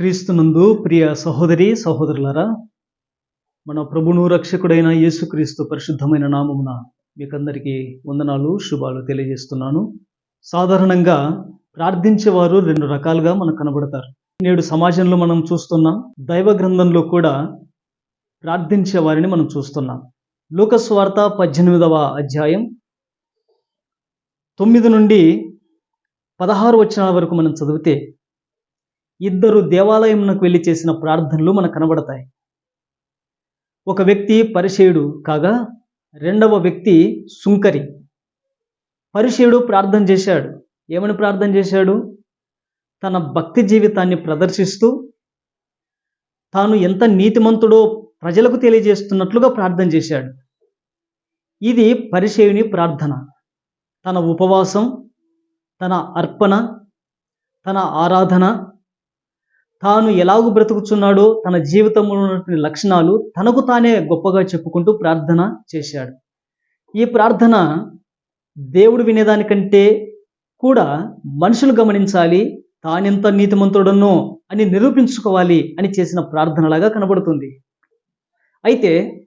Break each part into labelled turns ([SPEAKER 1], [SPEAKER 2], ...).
[SPEAKER 1] క్రీస్తునందు ప్రియ సహోదరి సహోదరులారా మన ప్రభును రక్షకుడైన యేసుక్రీస్తు పరిశుద్ధమైన నామమున మీకందరికీ వందనాలు శుభాలు తెలియజేస్తున్నాను. సాధారణంగా ప్రార్థించేవారు రెండు రకాలుగా మనకు కనబడతారు. నేడు సమాజంలో మనం చూస్తున్నాం దైవ గ్రంథంలో కూడా ప్రార్థించే వారిని మనం చూస్తున్నాం. లోకస్వార్త పద్దెనిమిదవ అధ్యాయం తొమ్మిది నుండి పదహారు వచనాల వరకు మనం చదివితే ఇద్దరు దేవాలయంకు వెళ్ళి చేసిన ప్రార్థనలు మనకు కనబడతాయి. ఒక వ్యక్తి పరిచయుడు కాగా రెండవ వ్యక్తి సుంకరి. పరిచయుడు ప్రార్థన చేశాడు. ఏమని ప్రార్థన చేశాడు? తన భక్తి జీవితాన్ని ప్రదర్శిస్తూ తాను ఎంత నీతిమంతుడో ప్రజలకు తెలియజేస్తున్నట్లుగా ప్రార్థన చేశాడు. ఇది పరిచయుని ప్రార్థన. తన ఉపవాసం తన అర్పణ తన ఆరాధన తాను ఎలాగూ బ్రతుకుతున్నాడో తన జీవితంలో ఉన్నటువంటి లక్షణాలు తనకు తానే గొప్పగా చెప్పుకుంటూ ప్రార్థన చేశాడు. ఈ ప్రార్థన దేవుడు వినేదానికంటే కూడా మనుషులు గమనించాలి తానెంత నీతిమంతుడనో అని నిరూపించుకోవాలి అని చేసిన ప్రార్థనలాగా కనబడుతుంది. అయితే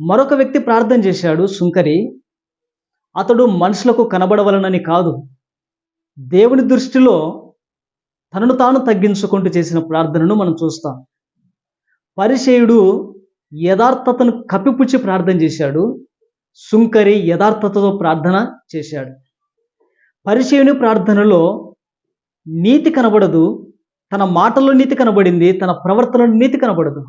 [SPEAKER 1] మరొక వ్యక్తి ప్రార్థన చేశాడు సుంకరి. అతడు మనుషులకు కనబడవలనని కాదు దేవుని దృష్టిలో తనను తాను తగ్గించుకుంటూ చేసిన ప్రార్థనను మనం చూస్తాం. పరిచయుడు యథార్థతను కప్పిపుచ్చి ప్రార్థన చేశాడు. సుంకరి యథార్థతతో ప్రార్థన చేశాడు. పరిచయుని ప్రార్థనలో నీతి కనబడదు. తన మాటల్లో నీతి కనబడింది. తన ప్రవర్తనలో నీతి కనబడదు.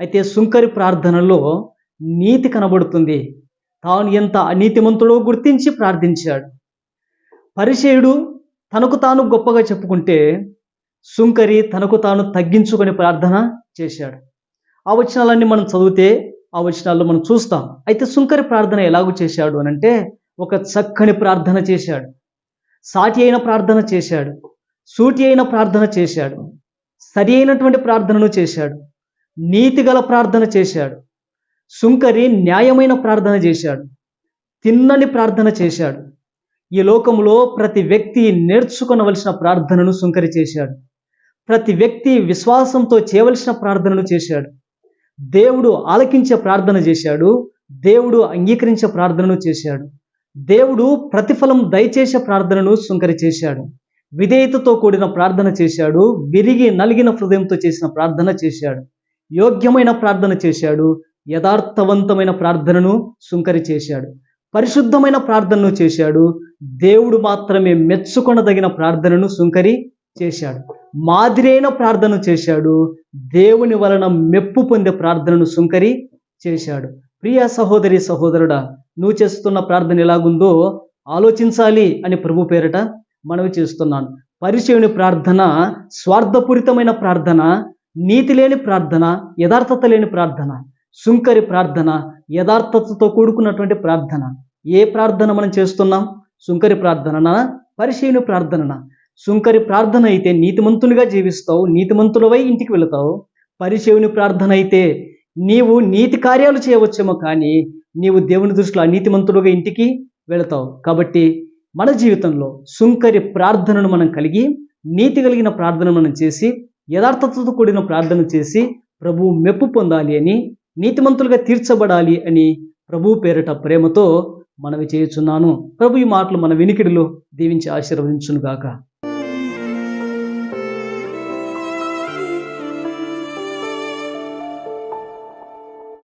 [SPEAKER 1] అయితే సుంకరి ప్రార్థనలో నీతి కనబడుతుంది. తాను ఎంత అనీతిమంతుడో గుర్తించి ప్రార్థించాడు. పరిచయుడు తనకు తాను గొప్పగా చెప్పుకుంటే సుంకరి తనకు తాను తగ్గించుకొని ప్రార్థన చేశాడు. ఆ వచనాలన్నీ మనం చదివితే ఆ వచనాల్లో మనం చూస్తాం. అయితే సుంకరి ప్రార్థన ఎలాగూ చేశాడు అని అంటే ఒక చక్కని ప్రార్థన చేశాడు. సాటి అయిన ప్రార్థన చేశాడు. సూటి అయిన ప్రార్థన చేశాడు. సరి అయినటువంటి ప్రార్థనను చేశాడు. నీతిగల ప్రార్థన చేశాడు. సుంకరి న్యాయమైన ప్రార్థన చేశాడు. తిన్నని ప్రార్థన చేశాడు. ఈ లోకంలో ప్రతి వ్యక్తి నేర్చుకునవలసిన ప్రార్థనను సుంకరి చేశాడు. ప్రతి వ్యక్తి విశ్వాసంతో చేయవలసిన ప్రార్థనను చేశాడు. దేవుడు ఆలకించే ప్రార్థన చేశాడు. దేవుడు అంగీకరించే ప్రార్థనను చేశాడు. దేవుడు ప్రతిఫలం దయచేసే ప్రార్థనను సుంకరి చేశాడు. విధేయతతో కూడిన ప్రార్థన చేశాడు. విరిగి నలిగిన హృదయంతో చేసిన ప్రార్థన చేశాడు. యోగ్యమైన ప్రార్థన చేశాడు. యథార్థవంతమైన ప్రార్థనను సుంకరి చేశాడు. పరిశుద్ధమైన ప్రార్థనను చేశాడు. దేవుడు మాత్రమే మెచ్చుకొనదగిన ప్రార్థనను సుంకరి చేశాడు. మాదిరైన ప్రార్థన చేశాడు. దేవుని వలన మెప్పు పొందే ప్రార్థనను సుంకరి చేశాడు. ప్రియ సహోదరి సహోదరుడా నువ్వు చేస్తున్న ప్రార్థన ఎలాగుందో ఆలోచించాలి అని ప్రభు పేరట మనవి చేస్తున్నాను. పరిచయుని ప్రార్థన స్వార్థపూరితమైన ప్రార్థన నీతి లేని ప్రార్థన యథార్థత లేని ప్రార్థన సుంకరి ప్రార్థన యథార్థతతో కూడుకున్నటువంటి ప్రార్థన. ఏ ప్రార్థన మనం చేస్తున్నాం? సుంకరి ప్రార్థననా? పరిశీలిని ప్రార్థననా? సుంకరి ప్రార్థన అయితే నీతిమంతునిగా జీవిస్తావు నీతిమంతులవై ఇంటికి వెళతావు. పరిచయుని ప్రార్థన అయితే నీవు నీతి కార్యాలు చేయవచ్చేమో కానీ నీవు దేవుని దృష్టిలో నీతిమంతులుగా ఇంటికి వెళతావు. కాబట్టి మన జీవితంలో సుంకరి ప్రార్థనను మనం కలిగి నీతి కలిగిన ప్రార్థన మనం చేసి యథార్థతతో కూడిన ప్రార్థన చేసి ప్రభు మెప్పు పొందాలి అని నీతిమంతులుగా తీర్చబడాలి అని ప్రభు పేరిట ప్రేమతో మనవి చేయుచున్నాను. ప్రభు ఈ మాటలు మన వినికిడిలో దీవించి ఆశీర్వదించునుగాక.